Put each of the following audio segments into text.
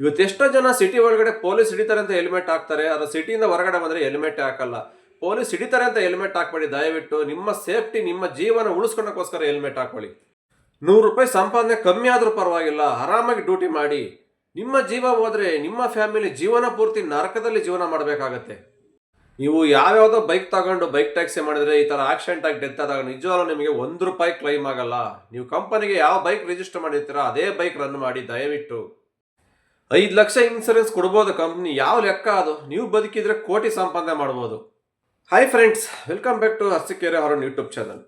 ಇವತ್ತು ಎಷ್ಟೋ ಜನ ಸಿಟಿ ಒಳಗಡೆ ಪೊಲೀಸ್ ಹಿಡಿತಾರೆ ಅಂತ ಹೆಲ್ಮೆಟ್ ಹಾಕ್ತಾರೆ ಅದರ ಸಿಟಿಯಿಂದ ಹೊರಗಡೆ ಬಂದರೆ ಹೆಲ್ಮೆಟ್ ಹಾಕಲ್ಲ. ಪೊಲೀಸ್ ಹಿಡಿತಾರೆ ಅಂತ ಹೆಲ್ಮೆಟ್ ಹಾಕ್ಬೇಡಿ, ದಯವಿಟ್ಟು ನಿಮ್ಮ ಸೇಫ್ಟಿ, ನಿಮ್ಮ ಜೀವನ ಉಳಿಸ್ಕೊಳ್ಳೋಕ್ಕೋಸ್ಕರ ಹೆಲ್ಮೆಟ್ ಹಾಕೊಳ್ಳಿ ನೂರು ರೂಪಾಯಿ ಸಂಪಾದನೆ ಕಮ್ಮಿ ಆದರೂ ಪರವಾಗಿಲ್ಲ, ಆರಾಮಾಗಿ ಡ್ಯೂಟಿ ಮಾಡಿ. ನಿಮ್ಮ ಜೀವ ಹೋದರೆ ನಿಮ್ಮ ಫ್ಯಾಮಿಲಿ ಜೀವನ ಪೂರ್ತಿ ನರಕದಲ್ಲಿ ಜೀವನ ಮಾಡಬೇಕಾಗತ್ತೆ. ನೀವು ಯಾವ್ಯಾವುದೋ ಬೈಕ್ ತಗೊಂಡು ಬೈಕ್ ಟ್ಯಾಕ್ಸಿ ಮಾಡಿದರೆ ಈ ಥರ ಆಕ್ಸಿಡೆಂಟ್ ಆಗಿ ಡೆತ್ ಆದಾಗ ನಿಜವಾಗ್ಲೂ ನಿಮಗೆ ಒಂದು ರೂಪಾಯಿ ಕ್ಲೈಮ್ ಆಗಲ್ಲ. ನೀವು ಕಂಪನಿಗೆ ಯಾವ ಬೈಕ್ ರಿಜಿಸ್ಟರ್ ಮಾಡಿರ್ತೀರೋ ಅದೇ ಬೈಕ್ ರನ್ ಮಾಡಿ, ದಯವಿಟ್ಟು. ಐದು ಲಕ್ಷ ಇನ್ಸೂರೆನ್ಸ್ ಕೊಡ್ಬೋದು ಕಂಪ್ನಿ ಯಾವ ಲೆಕ್ಕ ಅದು? ನೀವು ಬದುಕಿದ್ರೆ ಕೋಟಿ ಸಂಪಾದನೆ ಮಾಡ್ಬೋದು. Hi friends welcome back to Harsikere ಅವರ ಯೂಟ್ಯೂಬ್ ಚಾನಲ್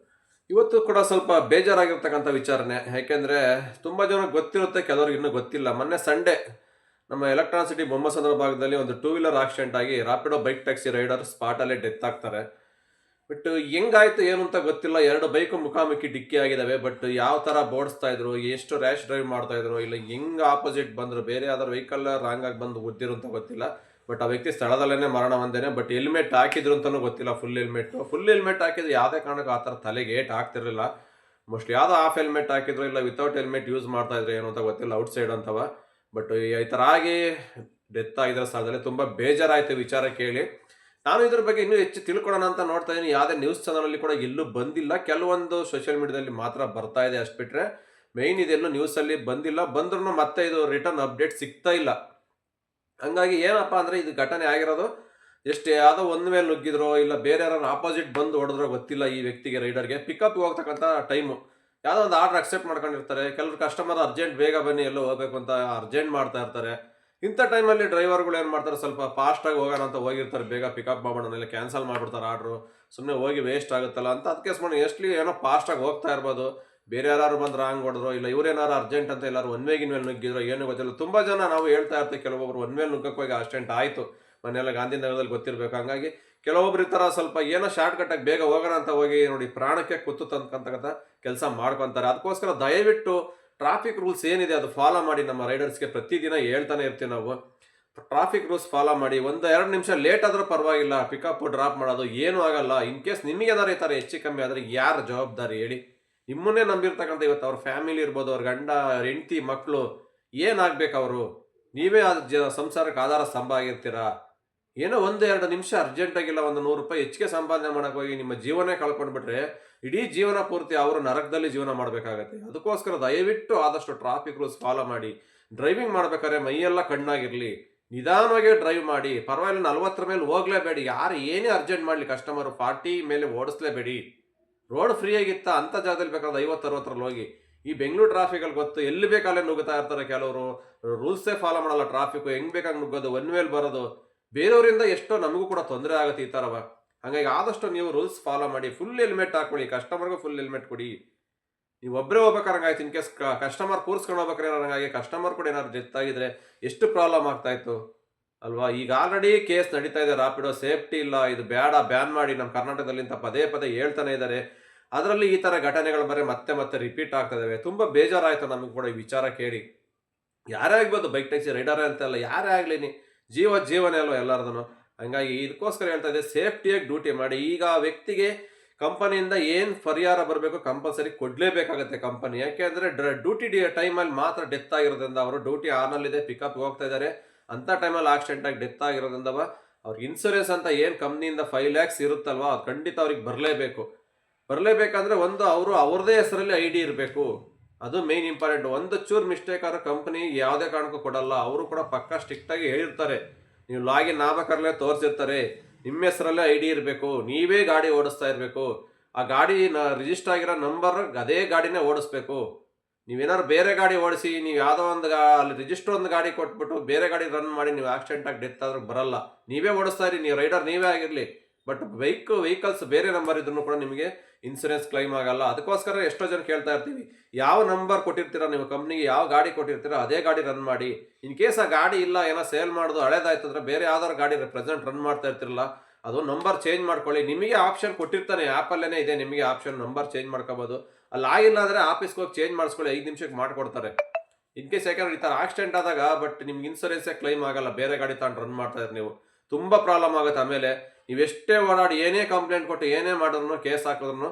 ಇವತ್ತು ಕೂಡ ಸ್ವಲ್ಪ ಬೇಜಾರಾಗಿರ್ತಕ್ಕಂಥ ವಿಚಾರಣೆ. ಯಾಕೆಂದರೆ ತುಂಬ ಜನ ಗೊತ್ತಿರುತ್ತೆ, ಕೆಲವ್ರಿಗೆ ಇನ್ನೂ ಗೊತ್ತಿಲ್ಲ. ಮೊನ್ನೆ ಸಂಡೇ ನಮ್ಮ ಎಲೆಕ್ಟ್ರಾನ್ ಸಿಟಿ ಬೊಮ್ಮಸಂದ್ರ ಭಾಗದಲ್ಲಿ ಒಂದು ಟೂ ವೀಲರ್ ಆಕ್ಸಿಡೆಂಟ್ ಆಗಿ ರಾಪಿಡೋ ಬೈಕ್ ಟ್ಯಾಕ್ಸಿ ರೈಡರ್ ಸ್ಪಾಟಲ್ಲೇ ಡೆತ್ ಆಗ್ತಾರೆ. ಬಟ್ ಹೆಂಗಾಯ್ತು ಏನು ಅಂತ ಗೊತ್ತಿಲ್ಲ. ಎರಡು ಬೈಕು ಮುಖಾಮುಖಿ ಡಿಕ್ಕಿ ಆಗಿದ್ದಾವೆ ಬಟ್ ಯಾವ ಥರ ಬೋಡಿಸ್ತಾ ಇದ್ರು, ಎಷ್ಟು ರ್ಯಾಶ್ ಡ್ರೈವ್ ಮಾಡ್ತಾ ಇದ್ರು, ಇಲ್ಲ ಹೆಂಗ್ ಆಪೋಸಿಟ್ ಬಂದ್ರು, ಬೇರೆ ಯಾವ್ದಾರು ವೆಹಿಕಲ್ ರಾಂಗ್ ಆಗಿ ಬಂದು ಗುದ್ದಿರು ಅಂತ ಗೊತ್ತಿಲ್ಲ. ಬಟ್ ಆ ವ್ಯಕ್ತಿ ಸ್ಥಳದಲ್ಲೇ ಮರಣ ಹೊಂದೇನೆ. ಬಟ್ ಹೆಲ್ಮೆಟ್ ಹಾಕಿದ್ರು ಅಂತಲೂ ಗೊತ್ತಿಲ್ಲ ಫುಲ್ ಹೆಲ್ಮೆಟ್ ಫುಲ್ ಹೆಲ್ಮೆಟ್ ಹಾಕಿದ್ರೆ ಯಾವುದೇ ಕಾರಣಕ್ಕೂ ಆ ಥರ ತಲೆಗೆ ಏಟ್ ಆಗ್ತಿರಲಿಲ್ಲ. ಮೋಸ್ಟ್ಲಿ ಯಾವುದೋ ಹಾಫ್ ಹೆಲ್ಮೆಟ್ ಹಾಕಿದ್ರು, ಇಲ್ಲ ವಿತೌಟ್ ಹೆಲ್ಮೆಟ್ ಯೂಸ್ ಮಾಡ್ತಾ ಇದ್ರೆ ಏನು ಅಂತ ಗೊತ್ತಿಲ್ಲ ಔಟ್ ಸೈಡ್ ಅಂತವ. ಬಟ್ ಈ ಥರ ಆಗಿ ಡೆತ್ ಆಗಿದ್ರೆ ಸ್ಥಳದಲ್ಲಿ ತುಂಬ ಬೇಜಾರಾಯಿತು ವಿಚಾರ ಕೇಳಿ. ನಾನು ಇದ್ರ ಬಗ್ಗೆ ಇನ್ನೂ ಹೆಚ್ಚು ತಿಳ್ಕೊಳ್ಳೋಣ ಅಂತ ನೋಡ್ತಾ ಇದ್ದೀನಿ ಯಾವುದೇ ನ್ಯೂಸ್ ಚಾನಲಲ್ಲಿ ಕೂಡ ಎಲ್ಲೂ ಬಂದಿಲ್ಲ. ಕೆಲವೊಂದು ಸೋಷಿಯಲ್ ಮೀಡಿಯಾದಲ್ಲಿ ಮಾತ್ರ ಬರ್ತಾ ಇದೆ ಅಷ್ಟು ಬಿಟ್ಟರೆ ಮೇಯ್ನ್ ಇದೆಲ್ಲೂ ನ್ಯೂಸಲ್ಲಿ ಬಂದಿಲ್ಲ. ಬಂದ್ರೂ ಮತ್ತೆ ಇದು ರಿಟರ್ನ್ ಅಪ್ಡೇಟ್ ಸಿಗ್ತಾ ಇಲ್ಲ. ಹಂಗಾಗಿ ಏನಪ್ಪ ಅಂದರೆ ಇದು ಘಟನೆ ಆಗಿರೋದು. ಎಷ್ಟು ಯಾವುದೋ ಒಂದು ಮೇಲೆ ನುಗ್ಗಿದ್ರೋ ಇಲ್ಲ ಬೇರೆ ಯಾರು ಆಪೋಸಿಟ್ ಬಂದು ಹೊಡೆದ್ರೋ ಗೊತ್ತಿಲ್ಲ ಈ ವ್ಯಕ್ತಿಗೆ ರೈಡರ್ಗೆ ಪಿಕಪ್ ಹೋಗ್ತಕ್ಕಂಥ ಟೈಮು ಯಾವುದೋ ಒಂದು ಆರ್ಡರ್ ಅಕ್ಸೆಪ್ಟ್ ಮಾಡ್ಕೊಂಡಿರ್ತಾರೆ. ಕೆಲವರು ಕಸ್ಟಮರ್ ಅರ್ಜೆಂಟ್ ಬೇಗ ಬನ್ನಿ, ಎಲ್ಲೋ ಹೋಗ್ಬೇಕು ಅಂತ ಅರ್ಜೆಂಟ್ ಮಾಡ್ತಾ ಇರ್ತಾರೆ. ಇಂಥ ಟೈಮಲ್ಲಿ ಡ್ರೈವರ್ಗಳು ಏನು ಮಾಡ್ತಾರೆ, ಸ್ವಲ್ಪ ಫಾಸ್ಟಾಗಿ ಹೋಗೋಣ ಅಂತ ಹೋಗಿರ್ತಾರೆ, ಬೇಗ ಪಿಕಪ್ ಮಾಡೋಣ ಕ್ಯಾನ್ಸಲ್ ಮಾಡ್ಬಿಡ್ತಾರೆ ಆರ್ಡ್ರು ಸುಮ್ಮನೆ ಹೋಗಿ ವೇಸ್ಟ್ ಆಗುತ್ತಲ್ಲ ಅಂತ ಅದಕ್ಕೆ ಸುಮ್ಮನೆ ಎಷ್ಟು ಏನೋ ಫಾಸ್ಟಾಗಿ ಹೋಗ್ತಾ ಇರ್ಬೋದು. ಬೇರೆ ಯಾರು ಬಂದ್ರೆ ರಾಂಗ್ ಹೊಡೆದ್ರು ಇಲ್ಲ ಇವ್ರೇನಾರು ಅರ್ಜೆಂಟ್ ಅಂತ ಎಲ್ಲರೂ ಒನ್ ವೇಗಿನ ಮೇಲೆ ನುಗ್ಗಿದ್ರು, ಏನು ಗೊತ್ತಿಲ್ಲ. ತುಂಬ ಜನ ನಾವು ಹೇಳ್ತಾ ಇರ್ತೀವಿ ಕೆಲವೊಬ್ಬರು ಒನ್ ಮೇಲೆ ನುಗ್ಗಕ್ಕೆ ಹೋಗಿ ಅಸ್ಟೆಂಟ್ ಆಯಿತು. ಮನೆಯೆಲ್ಲ ಗಾಂಧಿನಗರದಲ್ಲಿ ಗೊತ್ತಿರಬೇಕು. ಹಂಗಾಗಿ ಕೆಲವೊಬ್ರು ಈ ಥರ ಸ್ವಲ್ಪ ಏನೋ ಶಾರ್ಟ್ ಕಟ್ಟಾಗಿ ಬೇಗ ಹೋಗೋಣ ಅಂತ ಹೋಗಿ ನೋಡಿ ಪ್ರಾಣಕ್ಕೆ ಕುತ್ತು ತಂದ್ಕಂತಕ್ಕಂಥ ಕೆಲಸ ಮಾಡ್ಕೊತಾರೆ. ಅದಕ್ಕೋಸ್ಕರ ದಯವಿಟ್ಟು ಟ್ರಾಫಿಕ್ ರೂಲ್ಸ್ ಏನಿದೆ ಅದು ಫಾಲೋ ಮಾಡಿ ನಮ್ಮ ರೈಡರ್ಸ್ಗೆ ಪ್ರತಿದಿನ ಹೇಳ್ತಾನೆ ಇರ್ತೀವಿ ನಾವು. ಟ್ರಾಫಿಕ್ ರೂಲ್ಸ್ ಫಾಲೋ ಮಾಡಿ ಒಂದು ಎರಡು ನಿಮಿಷ ಲೇಟ್ ಆದರೂ ಪರವಾಗಿಲ್ಲ ಪಿಕಪ್ ಡ್ರಾಪ್ ಮಾಡೋದು ಏನೂ ಆಗಲ್ಲ. ಇನ್ ಕೇಸ್ ನಿಮಗೆ ಏನಾರು ಈ ಥರ ಹೆಚ್ಚು ಕಮ್ಮಿ ಆದರೆ ಯಾರು ಜವಾಬ್ದಾರಿ ಹೇಳಿ. ನಿಮ್ಮನ್ನೇ ನಂಬಿರ್ತಕ್ಕಂಥ ಇವತ್ತು ಅವ್ರ ಫ್ಯಾಮಿಲಿ ಇರ್ಬೋದು, ಅವ್ರ ಗಂಡ ಹೆಂಡತಿ ಮಕ್ಕಳು ಏನಾಗಬೇಕು ಅವರು? ನೀವೇ ಅದು ಜ ಸಂಸಾರಕ್ಕೆ ಆಧಾರ ಸ್ತಂಭ ಆಗಿರ್ತೀರಾ? ಏನೋ ಒಂದು ಎರಡು ನಿಮಿಷ ಅರ್ಜೆಂಟಾಗಿಲ್ಲ ಒಂದು ನೂರು ರೂಪಾಯಿ ಹೆಚ್ಚಿಗೆ ಸಂಪಾದನೆ ಮಾಡೋಕೆ ಹೋಗಿ ನಿಮ್ಮ ಜೀವನೇ ಕಳ್ಕೊಂಡ್ಬಿಟ್ರೆ ಇಡೀ ಜೀವನ ಪೂರ್ತಿ ಅವರು ನರಕದಲ್ಲಿ ಜೀವನ ಮಾಡಬೇಕಾಗತ್ತೆ. ಅದಕ್ಕೋಸ್ಕರ ದಯವಿಟ್ಟು ಆದಷ್ಟು ಟ್ರಾಫಿಕ್ ರೂಲ್ಸ್ ಫಾಲೋ ಮಾಡಿ. ಡ್ರೈವಿಂಗ್ ಮಾಡ್ಬೇಕಾದ್ರೆ ಮೈಯೆಲ್ಲ ಕಣ್ಣಾಗಿರಲಿ. ನಿಧಾನವಾಗಿ ಡ್ರೈವ್ ಮಾಡಿ. ಪರವಾಗಿಲ್ಲ, ನಲ್ವತ್ತರ ಮೇಲೆ ಹೋಗ್ಲೇಬೇಡಿ. ಯಾರು ಏನೇ ಅರ್ಜೆಂಟ್ ಮಾಡಲಿ ಕಸ್ಟಮರ್ ಫಾರ್ಟಿ ಮೇಲೆ ಓಡಿಸ್ಲೇಬೇಡಿ. ರೋಡ್ ಫ್ರೀ ಆಗಿತ್ತ ಅಂತ ಜಾಗದಲ್ಲಿ ಬೇಕಾದ್ರೆ ಐವತ್ತು, ಅರವತ್ತರಲ್ಲಿ ಹೋಗಿ. ಈ ಬೆಂಗಳೂರು ಟ್ರಾಫಿಕಲ್ಲಿ ಗೊತ್ತು, ಎಲ್ಲಿ ಬೇಕಲ್ಲೇ ನುಗ್ಗುತ್ತಾ ಇರ್ತಾರೆ ಕೆಲವರು. ರೂಲ್ಸೇ ಫಾಲೋ ಮಾಡಲ್ಲ ಟ್ರಾಫಿಕ್ ಹೆಂಗ್ ಬೇಕಾಗಿ ನುಗ್ಗೋದು? ಒನ್ ವೇಲ್ ಬರೋದು? ಬೇರೆಯವರಿಂದ ಎಷ್ಟೋ ನಮಗೂ ಕೂಡ ತೊಂದರೆ ಆಗುತ್ತೆ ಈ ಥರವ ಹಾಗಾಗಿ ಆದಷ್ಟು ನೀವು ರೂಲ್ಸ್ ಫಾಲೋ ಮಾಡಿ ಫುಲ್ ಹೆಲ್ಮೆಟ್ ಹಾಕೊಳ್ಳಿ ಕಸ್ಟಮರ್ಗೂ ಫುಲ್ ಹೆಲ್ಮೆಟ್ ಕೊಡಿ. ನೀವು ಒಬ್ಬರೇ ಹೋಗ್ಬೇಕಾರಂಗಾಯ್ತು ಇನ್ ಕೇಸ್ ಕಸ್ಟಮರ್ ಕೂರಿಸ್ಕೊಂಡು ಹೋಗ್ಬೇಕಾರೆ ಹಂಗಾಗಿ ಕಸ್ಟಮರ್ ಕೂಡ ಏನಾದ್ರು ಆಗಿದ್ರೆ ಎಷ್ಟು ಪ್ರಾಬ್ಲಮ್ ಆಗ್ತಾ ಇತ್ತು ಅಲ್ವಾ? ಈಗ ಆಲ್ರೆಡಿ ಕೇಸ್ ನಡೀತಾ ಇದೆ ರಾಪಿಡೋ ಸೇಫ್ಟಿ ಇಲ್ಲ, ಇದು ಬೇಡ ಬ್ಯಾನ್ ಮಾಡಿ ನಮ್ಮ ಕರ್ನಾಟಕದಲ್ಲಿ ಇಂಥ ಪದೇ ಪದೇ ಹೇಳ್ತಾನೆ ಇದ್ದಾರೆ. ಅದರಲ್ಲಿ ಈ ಥರ ಘಟನೆಗಳು ಬರೀ ಮತ್ತೆ ಮತ್ತೆ ರಿಪೀಟ್ ಆಗ್ತಾ ತುಂಬ ಬೇಜಾರಾಯಿತು ನಮಗೆ ಕೂಡ ಈ ವಿಚಾರ ಕೇಳಿ. ಯಾರೇ ಆಗ್ಬೋದು ಬೈಕ್ ಟ್ಯಾಕ್ಸಿ ರೈಡರೇ ಅಂತಲ್ಲ, ಯಾರೇ ಆಗಲಿ ಜೀವ ಜೀವನೇ ಅಲ್ವ ಎಲ್ಲರದನ್ನು ಹಂಗಾಗಿ ಇದಕ್ಕೋಸ್ಕರ ಹೇಳ್ತಾ ಇದೆ ಸೇಫ್ಟಿಯಾಗಿ ಡ್ಯೂಟಿ ಮಾಡಿ. ಈಗ ಆ ವ್ಯಕ್ತಿಗೆ ಕಂಪನಿಯಿಂದ ಏನು ಪರಿಹಾರ ಬರಬೇಕು ಕಂಪಲ್ಸರಿ ಕೊಡಲೇಬೇಕಾಗುತ್ತೆ ಕಂಪನಿ ಯಾಕೆಂದರೆ ಡ್ರ ಡ್ಯೂಟಿ ಡಿ ಟೈಮಲ್ಲಿ ಮಾತ್ರ ಡೆತ್ ಆಗಿರೋದ್ರಿಂದ ಅವರು ಡ್ಯೂಟಿ ಆನಲ್ಲಿದೆ ಪಿಕಪ್ ಹೋಗ್ತಾ ಇದ್ದಾರೆ. ಅಂಥ ಟೈಮಲ್ಲಿ ಆಕ್ಸಿಡೆಂಟ್ ಆಗಿ ಡೆತ್ ಆಗಿರೋದ್ರಿಂದ ಅವ್ರಿಗೆ ಇನ್ಸೂರೆನ್ಸ್ ಅಂತ ಏನು ಕಂಪ್ನಿಯಿಂದ ಫೈವ್ ಲ್ಯಾಕ್ಸ್ ಇರುತ್ತಲ್ವಾ, ಅದು ಖಂಡಿತ ಅವ್ರಿಗೆ ಬರಲೇಬೇಕು. ಬರಲೇಬೇಕಂದ್ರೆ ಒಂದು ಅವರು ಅವ್ರದೇ ಹೆಸರಲ್ಲಿ ಐ ಡಿ ಇರಬೇಕು. ಅದು ಮೇನ್ ಇಂಪಾರ್ಟೆಂಟ್ ಒಂದು ಚೂರು ಮಿಸ್ಟೇಕ್ ಆದ್ರೆ ಕಂಪ್ನಿ ಯಾವುದೇ ಕಾರಣಕ್ಕೂ ಕೊಡಲ್ಲ. ಅವರು ಕೂಡ ಪಕ್ಕ ಸ್ಟ್ರಿಕ್ಟಾಗಿ ಹೇಳಿರ್ತಾರೆ. ನೀವು ಲಾಗಿನ್ ಆಗ್ಬೇಕಾದ್ರೆ ತೋರಿಸಿರ್ತಾರೆ, ನಿಮ್ಮ ಹೆಸರಲ್ಲೇ ಐ ಡಿ ಇರಬೇಕು, ನೀವೇ ಗಾಡಿ ಓಡಿಸ್ತಾ ಇರಬೇಕು, ಆ ಗಾಡಿ ರಿಜಿಸ್ಟರ್ ಆಗಿರೋ ನಂಬರ್ ಅದೇ ಗಾಡಿನೇ ಓಡಿಸ್ಬೇಕು. ನೀವೇನಾದ್ರು ಬೇರೆ ಗಾಡಿ ಓಡಿಸಿ, ನೀವು ಯಾವುದೋ ಒಂದು ಗಾ ಅಲ್ಲಿ ರಿಜಿಸ್ಟರ್ ಒಂದು ಗಾಡಿ ಕೊಟ್ಬಿಟ್ಟು ಬೇರೆ ಗಾಡಿ ರನ್ ಮಾಡಿ, ನೀವು ಆಕ್ಸಿಡೆಂಟ್ ಆಗಿ ಡೆತ್ ಆದ್ರೂ ಬರಲ್ಲ. ನೀವೇ ಓಡಿಸ್ತಾ ಇರಿ, ನೀವು ರೈಡರ್ ನೀವೇ ಆಗಿರಲಿ. ಬಟ್ ಬೈಕ್ ವೆಹಿಕಲ್ಸ್ ಬೇರೆ ನಂಬರ್ ಇದ್ರೂ ಕೂಡ ನಿಮಗೆ ಇನ್ಸೂರೆನ್ಸ್ ಕ್ಲೈಮ್ ಆಗಲ್ಲ. ಅದಕ್ಕೋಸ್ಕರ ಎಷ್ಟೋ ಜನ ಕೇಳ್ತಾ ಇರ್ತೀವಿ. ಯಾವ ನಂಬರ್ ಕೊಟ್ಟಿರ್ತೀರಾ ನೀವು ಕಂಪ್ನಿಗೆ ಯಾವ ಗಾಡಿ ಕೊಟ್ಟಿರ್ತೀರಾ? ಅದೇ ಗಾಡಿ ರನ್ ಮಾಡಿ. ಇನ್ ಕೇಸ್ ಆ ಗಾಡಿ ಇಲ್ಲ, ಏನೋ ಸೇಲ್ ಮಾಡೋದು, ಹಳೇದಾಯ್ತು ಅಂದ್ರೆ ಬೇರೆ ಯಾವ್ದಾರು ಗಾಡಿ ಪ್ರೆಸೆಂಟ್ ರನ್ ಮಾಡ್ತಾ ಇರ್ತಿರಲ್ಲ, ಅದು ನಂಬರ್ ಚೇಂಜ್ ಮಾಡ್ಕೊಳ್ಳಿ. ನಿಮಗೆ ಆಪ್ಷನ್ ಕೊಟ್ಟಿರ್ತಾನೆ. ಆ್ಯಪಲ್ಲೇ ಇದೆ, ನಿಮಗೆ ಆಪ್ಷನ್ ನಂಬರ್ ಚೇಂಜ್ ಮಾಡ್ಕೋಬೋದು. ಅಲ್ಲಿ ಆಗಿಲ್ಲ ಅಂದರೆ ಆಫೀಸ್ಗೆ ಹೋಗಿ ಚೇಂಜ್ ಮಾಡಿಸ್ಕೊಳ್ಳಿ. ಐದು ನಿಮಿಷಕ್ಕೆ ಮಾಡಿಕೊಡ್ತಾರೆ. ಇನ್ ಕೇಸ್ ಯಾಕಂದ್ರೆ ಈ ಥರ ಆಕ್ಸಿಡೆಂಟ್ ಆದಾಗ ಬಟ್ ನಿಮ್ಗೆ ಇನ್ಸೂರೆನ್ಸೇ ಕ್ಲೈಮ್ ಆಗಲ್ಲ. ಬೇರೆ ಗಾಡಿ ತಗೊಂಡು ರನ್ ಮಾಡ್ತಾ ಇದ್ರೆ ನೀವು. ತುಂಬ ಪ್ರಾಬ್ಲಮ್ ಆಗುತ್ತೆ ಆಮೇಲೆ. ನೀವು ಎಷ್ಟೇ ಓಡಾಡಿ, ಏನೇ ಕಂಪ್ಲೇಂಟ್ ಕೊಟ್ಟು, ಏನೇ ಮಾಡಿದ್ರು ಕೇಸ್ ಹಾಕಿದ್ರು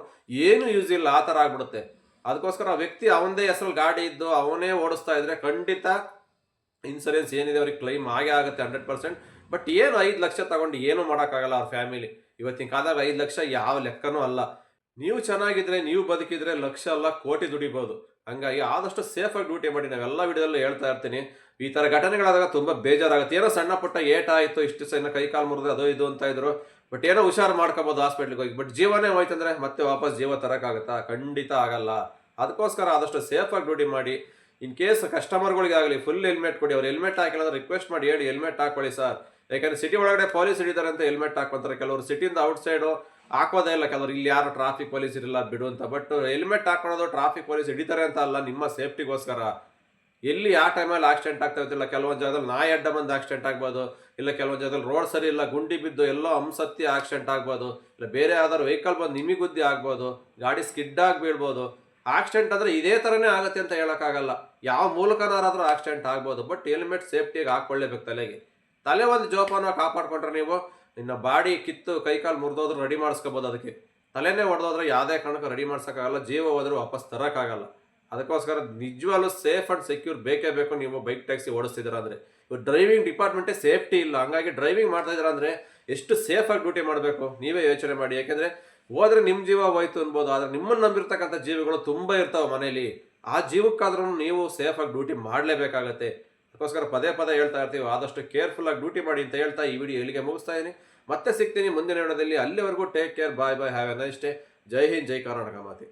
ಏನು ಯೂಸ್ ಇಲ್ಲ, ಆ ಥರ ಆಗ್ಬಿಡುತ್ತೆ. ಅದಕ್ಕೋಸ್ಕರ ಆ ವ್ಯಕ್ತಿ ಅವನದೇ ಹೆಸರಲ್ಲಿ ಗಾಡಿ ಇದ್ದು, ಅವನೇ ಓಡಿಸ್ತಾ ಇದ್ರೆ ಖಂಡಿತ ಇನ್ಸೂರೆನ್ಸ್ ಏನಿದೆ ಅವ್ರಿಗೆ ಕ್ಲೈಮ್ ಆಗೇ ಆಗುತ್ತೆ ಹಂಡ್ರೆಡ್ ಪರ್ಸೆಂಟ್ ಬಟ್ ಏನು ಐದು ಲಕ್ಷ ತಗೊಂಡು ಏನೂ ಮಾಡೋಕ್ಕಾಗಲ್ಲ ಅವ್ರ ಫ್ಯಾಮಿಲಿ ಇವತ್ತಿನ ಕಾಲದಾಗ ಐದು ಲಕ್ಷ ಯಾವ ಲೆಕ್ಕನೂ ಅಲ್ಲ. ನೀವು ಚೆನ್ನಾಗಿದ್ರೆ, ನೀವು ಬದುಕಿದ್ರೆ ಲಕ್ಷ ಅಲ್ಲ, ಕೋಟಿ ದುಡಿಬೋದು. ಹಂಗಾಗಿ ಆದಷ್ಟು ಸೇಫಾಗಿ ಡ್ಯೂಟಿ ಮಾಡಿ, ನಾವೆಲ್ಲ ವಿಡಿಯೋದಲ್ಲೂ ಹೇಳ್ತಾ ಇರ್ತೀನಿ. ಈ ಥರ ಘಟನೆಗಳಾದಾಗ ತುಂಬ ಬೇಜಾರಾಗುತ್ತೆ. ಏನೋ ಸಣ್ಣ ಪುಟ್ಟ ಏಟಾಯಿತು ಇಷ್ಟು ಸಣ್ಣ ಕೈ ಕಾಲು ಮುರಿದ್ರೆ ಅದು ಇದು ಅಂತ ಇದ್ರು. ಬಟ್ ಏನೋ ಹುಷಾರು ಮಾಡ್ಕೋಬೋದು ಹಾಸ್ಪಿಟ್ಲಿಗೆ ಹೋಗಿ. ಬಟ್ ಜೀವನೇ ಹೋಯ್ತಂದ್ರೆ ಮತ್ತೆ ವಾಪಸ್ ಜೀವ ತರೋಕ್ಕಾಗತ್ತಾ ಖಂಡಿತ ಆಗಲ್ಲ. ಅದಕ್ಕೋಸ್ಕರ ಆದಷ್ಟು ಸೇಫಾಗಿ ಡ್ಯೂಟಿ ಮಾಡಿ. ಇನ್ ಕೇಸ್ ಕಸ್ಟಮರ್ಗಳಿಗಾಗಲಿ ಫುಲ್ ಹೆಲ್ಮೆಟ್ ಕೊಡಿ. ಅವ್ರು ಹೆಲ್ಮೆಟ್ ಹಾಕಿಲ್ಲ ಅಂದ್ರೆ ರಿಕ್ವೆಸ್ಟ್ ಮಾಡಿ ಹೇಳಿ ಹೆಲ್ಮೆಟ್ ಹಾಕೊಳ್ಳಿ ಸರ್ ಯಾಕಂದ್ರೆ ಸಿಟಿ ಒಳಗಡೆ ಪೊಲೀಸ್ ಹಿಡಿತಾರೆ ಅಂತ ಹೆಲ್ಮೆಟ್ ಹಾಕೊಂತಾರೆ ಕೆಲವರು ಸಿಟಿಯಿಂದ ಔಟ್ಸೈಡು ಹಾಕೋದೇ ಇಲ್ಲ. ಕೆಲವರು ಇಲ್ಲಿ ಯಾರು ಟ್ರಾಫಿಕ್ ಪೊಲೀಸ್ ಇರಲ್ಲ, ಬಿಡು ಅಂತ. ಬಟ್ ಹೆಲ್ಮೆಟ್ ಹಾಕೊಳ್ಳೋದು ಟ್ರಾಫಿಕ್ ಪೊಲೀಸ್ ಹಿಡಿತಾರೆ ಅಂತ ಅಲ್ಲ, ನಿಮ್ಮ ಸೇಫ್ಟಿಗೋಸ್ಕರ ಎಲ್ಲಿ ಆ ಟೈಮಲ್ಲಿ ಆಕ್ಸಿಡೆಂಟ್ ಆಗ್ತಾ ಇರ್ತಿಲ್ಲ ಕೆಲವೊಂದು ಜಾಗದಲ್ಲಿ ನಾಯಿ ಅಡ್ಡ ಬಂದು ಆಕ್ಸಿಡೆಂಟ್ ಆಗ್ಬೋದು, ಇಲ್ಲ ಕೆಲವೊಂದು ಜಾಗದಲ್ಲಿ ರೋಡ್ ಸರಿ ಇಲ್ಲ, ಗುಂಡಿ ಬಿದ್ದು ಎಲ್ಲೋ ಹಂಸತ್ತಿ ಆಕ್ಸಿಡೆಂಟ್ ಆಗ್ಬೋದು, ಇಲ್ಲ ಬೇರೆ ಯಾವ್ದಾದ್ರು ವೆಹಿಕಲ್ ಬಂದು ನಿಮಿಗುದ್ದಿ ಆಗ್ಬೋದು, ಗಾಡಿ ಸ್ಕಿಡ್ ಆಗಿ ಬೀಳ್ಬೋದು, ಆಕ್ಸಿಡೆಂಟ್ ಅಂದರೆ ಇದೇ ಥರನೇ ಆಗುತ್ತೆ ಅಂತ ಹೇಳೋಕ್ಕಾಗಲ್ಲ. ಯಾವ ಮೂಲಕನಾರಾದ್ರೂ ಆಕ್ಸಿಡೆಂಟ್ ಆಗ್ಬೋದು, ಬಟ್ ಹೆಲ್ಮೆಟ್ ಸೇಫ್ಟಿಗೆ ಹಾಕ್ಕೊಳ್ಳೇಬೇಕು ತಲೆಗೆ. ತಲೆ ಒಂದು ಜೋಪಾನ ಕಾಪಾಡ್ಕೊಂಡ್ರೆ ನೀವು ನಿನ್ನ ಬಾಡಿ ಕಿತ್ತು ಕೈಕಾಲು ಮುರಿದೋದ್ರೂ ರೆಡಿ ಮಾಡಿಸ್ಕೋಬೋದು ಅದಕ್ಕೆ. ತಲೆನೇ ಹೊಡೆದೋದ್ರೆ ಯಾವುದೇ ಕಾರಣಕ್ಕೂ ರೆಡಿ ಮಾಡ್ಸೋಕ್ಕಾಗಲ್ಲ, ಜೀವ ಹೋದರೂ ವಾಪಸ್ ತರೋಕ್ಕಾಗಲ್ಲ. ಅದಕ್ಕೋಸ್ಕರ ನಿಜವಾಗ್ಲೂ ಸೇಫ್ ಅಂಡ್ ಸೆಕ್ಯೂರ್ ಬೇಕೇ ಬೇಕು ನೀವು ಬೈಕ್ ಟ್ಯಾಕ್ಸಿ ಓಡಿಸ್ತಿದ್ದೀರಾ ಅಂದರೆ. ಇವಾಗ ಡ್ರೈವಿಂಗ್ ಡಿಪಾರ್ಟ್ಮೆಂಟೇ ಸೇಫ್ಟಿ ಇಲ್ಲ. ಹಂಗಾಗಿ ಡ್ರೈವಿಂಗ್ ಮಾಡ್ತಾ ಇದ್ದೀರಾ ಅಂದರೆ ಎಷ್ಟು ಸೇಫಾಗಿ ಡ್ಯೂಟಿ ಮಾಡಬೇಕು? ನೀವೇ ಯೋಚನೆ ಮಾಡಿ. ಯಾಕೆಂದರೆ ಹೋದರೆ ನಿಮ್ಮ ಜೀವ ಹೋಯ್ತು ಅನ್ಬೋದು. ಆದರೆ ನಿಮ್ಮನ್ನು ನಂಬಿರ್ತಕ್ಕಂಥ ಜೀವಿಗಳು ತುಂಬ ಇರ್ತಾವೆ ಮನೇಲಿ. ಆ ಜೀವಕ್ಕಾದ್ರೂ ನೀವು ಸೇಫಾಗಿ ಡ್ಯೂಟಿ ಮಾಡಲೇಬೇಕಾಗತ್ತೆ. ಅದಕ್ಕೋಸ್ಕರ ಪದೇ ಪದೇ ಹೇಳ್ತಾ ಇರ್ತೀವಿ. ಆದಷ್ಟು ಕೇರ್ಫುಲ್ಲಾಗಿ ಡ್ಯೂಟಿ ಮಾಡಿ ಅಂತ ಹೇಳ್ತಾ ಈ ವಿಡಿಯೋ ಇಲ್ಲಿಗೆ ಮುಗಿಸ್ತಾ ಇದ್ದೀನಿ. ಮತ್ತೆ ಸಿಗ್ತೀನಿ ಮುಂದಿನ ವಿಡಿಯೋದಲ್ಲಿ. ಅಲ್ಲಿವರೆಗೂ take care bye bye have a nice day ಜೈ ಹಿಂದ್, ಜೈ ಕರ್ನಾಟಕ ಮಾತೆ.